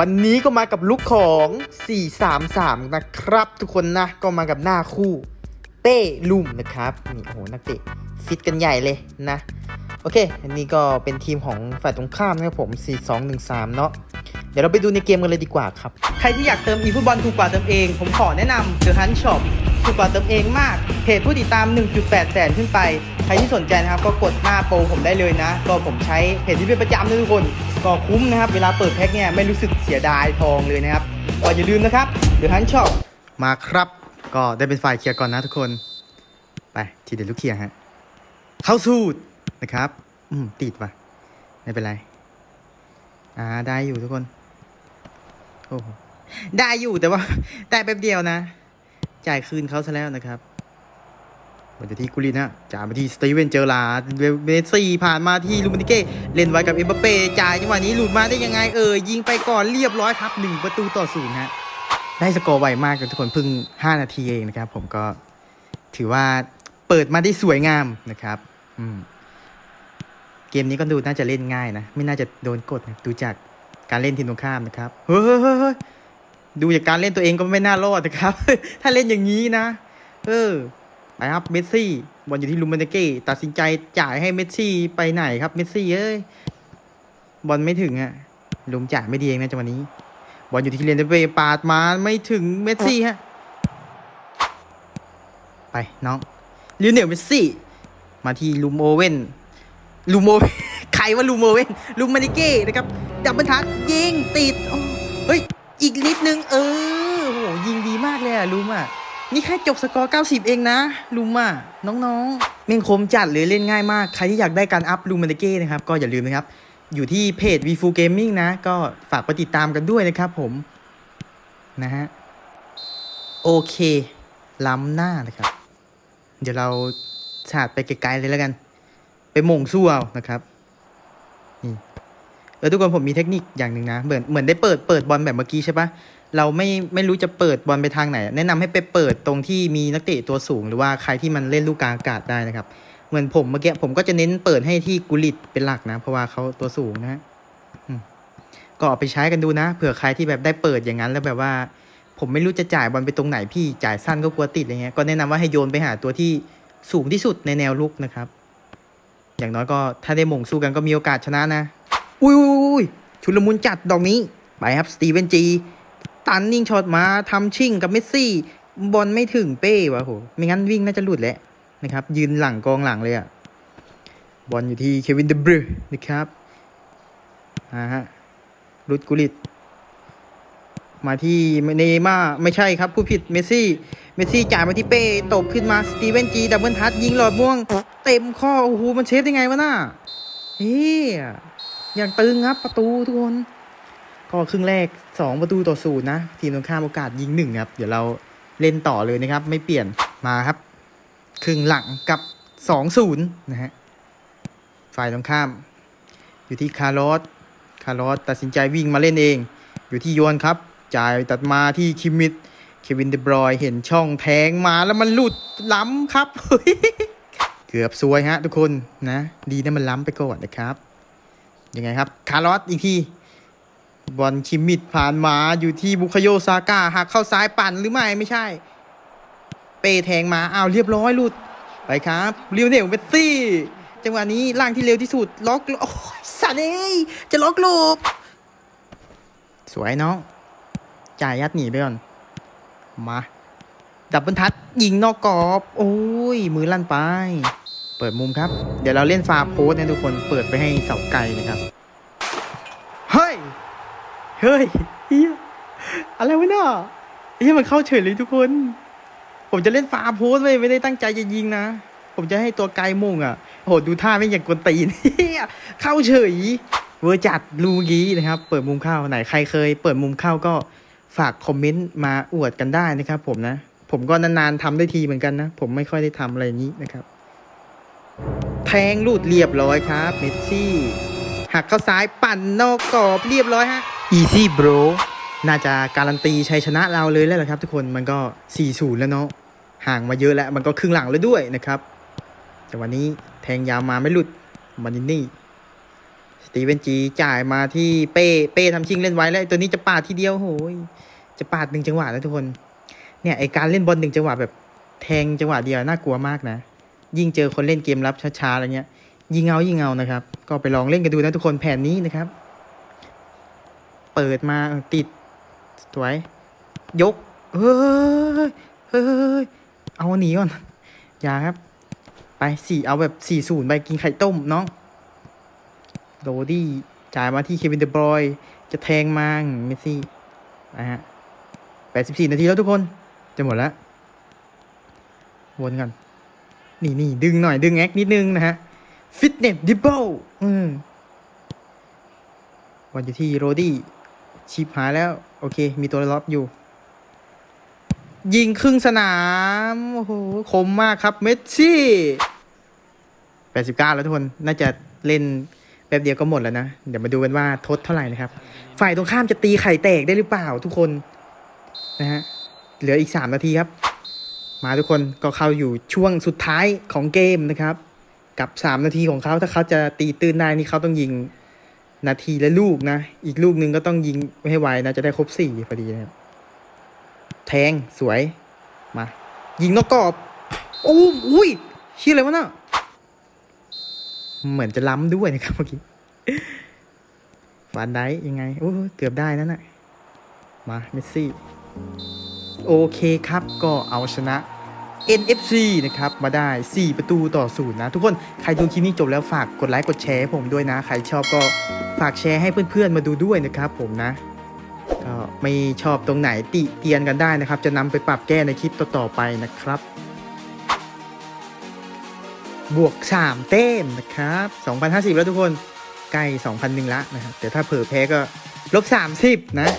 วันนี้ก็มากับลุคของ 433 นะครับทุกคนนะ ก็มากับหน้าคู่ เต้ลุ่มนะครับ นี่โอ้โหนักเตะฟิตกันใหญ่เลยนะ โอเค อันนี้ก็เป็นทีมของฝ่ายตรงข้ามนะครับผม 4213 เนาะเดี๋ยวเราไปดูในเกมกันเลยดีกว่าครับ ใครที่อยากเติมอีฟุตบอลถูกกว่าเติมเอง ผมขอแนะนำ The Hunt Shop ถูกกว่าเติมเองมาก เพจผู้ติดตาม 1.8 แสนขึ้นไป ใครที่สนใจนะครับ ก็กดหน้าโปรผมได้เลยนะ ก็ผมใช้เพจที่เป็นประจำนะทุกคน ก็คุ้มนะครับ เวลาเปิดแพ็คเนี่ยไม่รู้สึกเสียดายทองเลยนะครับ ก็อย่าลืมนะครับ The Hunt Shop มาครับ ก็ได้เป็นฝ่ายเคลียร์ก่อนนะทุกคน ไปทีเด็ดลูกเคลียร์ฮะ เข้าสูตรนะครับ อืมติดว่ะ ไม่เป็นไร อ่าได้อยู่ทุกคน โอ้โหได้อยู่แต่ว่า ได้แป๊บเดียวนะ จ่ายคืนเขาซะแล้วนะครับมาที่กุลินะจ่ายมาที่สตีเวนเจอร์ลาเมสซี่ผ่านมาที่ลูมินิเก้เล่นไว้กับเอ็มบัปเป้จ่ายจังหวะนี้หลุดมาได้ยังไงเออยิงไปก่อนเรียบร้อยครับหนึ่งประตูต่อศูนย์ฮะได้สกอร์ไวมากทุกคนเพิ่ง 5 นาทีเองนะครับผมก็ถือว่าเปิดมาได้สวยงามนะครับอืมเกมนี้ก็ดูน่าจะเล่นง่ายนะ ไม่น่าจะโดนกดนะดูจากการเล่นทีมตรงข้ามนะครับเฮ้ย ดูจากการเล่นตัวเองก็ไม่น่ารอดนะครับ ถ้าเล่นอย่างนี้นะ เออไปครับเมสซี่บอลอยู่ที่ลูมันเก้ตัดสินใจจ่ายให้เมสซี่ไปไหนครับเมสซี่เอ้ยบอลไม่ถึงอะลุมจ่ายไม่ดีเองนะจังหวะนี้ บอลอยู่ที่เรนเดเบปาดมาไม่ถึงเมสซี่ฮะไปน้องลิวเนียลเมสซี่ มาที่ลูมโอเว่นลูโมใครว่าลูโมเว่นลูมานิเก้นะครับดับเบิลทัชยิงติดเฮ้ย อีกนิดนึง เออโหยิงดีมากเลยอะลุมอะนี่แค่จบสกอร์ 90 เองนะ ลุมอะน้องๆเม่งคมจัดเลยเล่นง่ายมาก ใครที่อยากได้การอัพลูมานิเก้นะครับ ก็อย่าลืมนะครับ อยู่ที่เพจ v f u Gaming นะ ก็ฝากไปติดตามกันด้วยนะครับผม นะฮะ โอเค ล้ำหน้านะครับ เดี๋ยวเราฉาดไปไกลๆเลยแล้วกัน ไปหม่งสู้เอานะครับ นี่ เออทุกคนผมมีเทคนิคอย่างหนึ่งนะเหมือนเหมือนได้เปิดเปิดบอลแบบเมื่อกี้ใช่ปะเราไม่ไม่รู้จะเปิดบอลไปทางไหน แนะนำให้ไปเปิดตรงที่มีนักเตะตัวสูง หรือว่าใครที่มันเล่นลูกกลางอากาศได้นะครับ เหมือนผมเมื่อกี้ผมก็จะเน้นเปิดให้ที่กุลิตเป็นหลักนะ เพราะว่าเขาตัวสูงนะฮะก็เอาไปใช้กันดูนะเผื่อใครที่แบบได้เปิดอย่างนั้นแล้วแบบว่า ผมไม่รู้จะจ่ายบอลไปตรงไหนพี่จ่ายสั้นก็กลัวติดอะไรเงี้ยก็แนะนำว่าให้โยนไปหาตัวที่สูงที่สุดในแนวลุกนะครับ อย่างน้อยก็ถ้าได้มงสู้กันก็มีโอกาสชนะนะ อุ้ยอุ้ยชุลมุนจัดดอกนี้ ไปครับสตีเวนจี ตันนิ่งช็อตมาทำชิ่งกับเมสซี่ บอลไม่ถึงเป้วะโห ไม่งั้นวิ่งน่าจะหลุดแหละนะครับ ยืนหลังกองหลังเลยอะบอลอยู่ที่เควินเดบรูนะครับอ่าฮะรุดกุลิต มาที่เนม่าไม่ใช่ครับ ผู้ผิดเมสซี่ เมสซี่จ่ายมาที่เป้ตบขึ้นมาสตีเวนจีดับเบิลทัชยิงหลอดม่วง เต็มข้อ โอ้โห มันเชฟได้ไงวะน่าเฮ้ย อย่างตึงครับประตูทุกคน ก็ครึ่งแรก 2 ประตูต่อศูนย์นะ ทีมตรงข้ามโอกาสยิงหนึ่งครับ เดี๋ยวเราเล่นต่อเลยนะครับ ไม่เปลี่ยนมาครับ ครึ่งหลังกับ 2-0 นะฮะฝ่ายตรงข้าม อยู่ที่คาร์ลอสคาร์ลอสตัดสินใจวิ่งมาเล่นเอง อยู่ที่โยนครับจ่ายตัดมาที่คิมมิดเควินเดบรอยเห็นช่องแทงมาแล้วมันหลุดล้ำครับ เกือบซวยฮะทุกคนนะ ดีนะมันล้ำไปก่อนนะครับ ยังไงครับ คาร์ลอสอีกทีบอลคิมมิดผ่านมาอยู่ที่บุคโยซาก้าหักเข้าซ้ายปั่นหรือไม่ไม่ใช่ เปแทงมาอ้าวเรียบร้อยหลุดไปครับเรียวเนลเมสซี่ จังหวะนี้ล่างที่เร็วที่สุด ล็อกโอ้ยสัตว์เอ้ยจะล็อกหลบสวยน้องจ่ายยัดหนีไปก่อน มา ดับบิลทัชยิงนอกกรอบ โอ้ย มือลั่นไป เปิดมุมครับ เดี๋ยวเราเล่นฟาโพสเนะทุกคนเปิดไปให้เสาไกลนะครับ เฮ้ย เฮ้ยเฮียอะไรวะเนี่ยเฮียมันเข้าเฉยเลยทุกคน ผมจะเล่นฟาโพสเลยไม่ได้ตั้งใจจะยิงนะ ผมจะให้ตัวไกลมุ่งอะโหดูท่าไม่อย่างกวนตีนเฮียเข้าเฉยเวอร์จัดลูกี้นะครับ เปิดมุมเข้าไหนใครเคย เปิดมุมเข้าก็ฝากคอมเมนต์มาอวดกันได้นะครับ ผมนะ ผมก็นานๆทำได้ทีเหมือนกันนะ ผมไม่ค่อยได้ทำอะไรอย่างนี้นะครับ แทงลูดเรียบร้อยครับ เมสซี่ หักเข้าซ้ายปั่นนอกกรอบเรียบร้อยฮะ easy bro น่าจะการันตีชัยชนะเราเลยแล้วครับ ทุกคนมันก็ 4-0 แล้วเนาะห่างมาเยอะแล้ว มันก็ครึ่งหลังแล้วด้วยนะครับ แต่วันนี้แทงยาวมาไม่หลุดมานินนี่สตีเวนจีจ่ายมาที่เป้เป้ทำชิงเล่นไว้แล้วตัวนี้จะปาดทีเดียวโหยจะปาดหนึ่งจังหวะนะทุกคน เนี่ยไอการเล่นบอลหนึ่งจังหวะแบบแทงจังหวะเดียวน่ากลัวมากนะ ยิ่งเจอคนเล่นเกมรับช้าๆอะไรเงี้ย ยิงเอายิงเอานะครับ ก็ไปลองเล่นกันดูนะทุกคนแผนนี้นะครับ เปิดมาติดสวย ยกเฮ้ยเฮ้ยเอาหนีก่อน อย่าครับ ไปสี่เอาแบบสี่ศูนย์ไปกินไข่ต้มน้องโรดี้จ่ายมาที่เควินเดบรอย จะแทงมาเมสซี่นะฮะแปดสิบสี่นาทีแล้วทุกคน จะหมดแล้ว วนกัน นี่นี่ดึงหน่อยดึงแอคนิดนึงนะฮะฟิตเนสดิบเบิลอืมวันอยู่ที่โรดี้ชิปหายแล้ว โอเค มีตัวล็อบอยู่ ยิงครึ่งสนาม โอ้โห คมมากครับ เมสซี่แปดสิบเก้าแล้วทุกคน น่าจะเล่นแป๊บเดียวก็หมดแล้วนะ เดี๋ยวมาดูกันว่าทดเท่าไหร่นะครับ ฝ่ายตรงข้ามจะตีไข่แตกได้หรือเปล่าทุกคน นะฮะ เหลืออีกสามนาทีครับ มาทุกคนก็เข้าอยู่ช่วงสุดท้ายของเกมนะครับ กับสามนาทีของเขาถ้าเขาจะตีตื้นได้นี่เขาต้องยิงนาทีและลูกนะ อีกลูกหนึ่งก็ต้องยิงให้ไวนะจะได้ครบสี่พอดีนะครับแทงสวยมา ยิงนอกกรอบโอ้อุ้ยชื่ออะไรวะน่ะเหมือนจะล้ำด้วยนะครับเมื่อกี้ฟานได้ยังไงโอ้เกือบได้นั่นน่ะมาเมสซี่ โอเคครับ ก็เอาชนะ NFC นะครับ มาได้ 4 ประตูต่อศูนย์นะ ทุกคน ใครดูคลิปนี้จบแล้วฝากกดไลค์กดแชร์ให้ผมด้วยนะ ใครชอบก็ฝากแชร์ให้เพื่อนๆมาดูด้วยนะครับผมนะ ก็ไม่ชอบตรงไหนติเตียนกันได้นะครับ จะนำไปปรับแก้ในคลิปต่อๆไปนะครับ บวก 3 เต้มนะครับ 2,050 แล้วทุกคน ใกล้ 2,001ละนะครับแต่ถ้าเผลอแพ้ก็ลบ30 นะ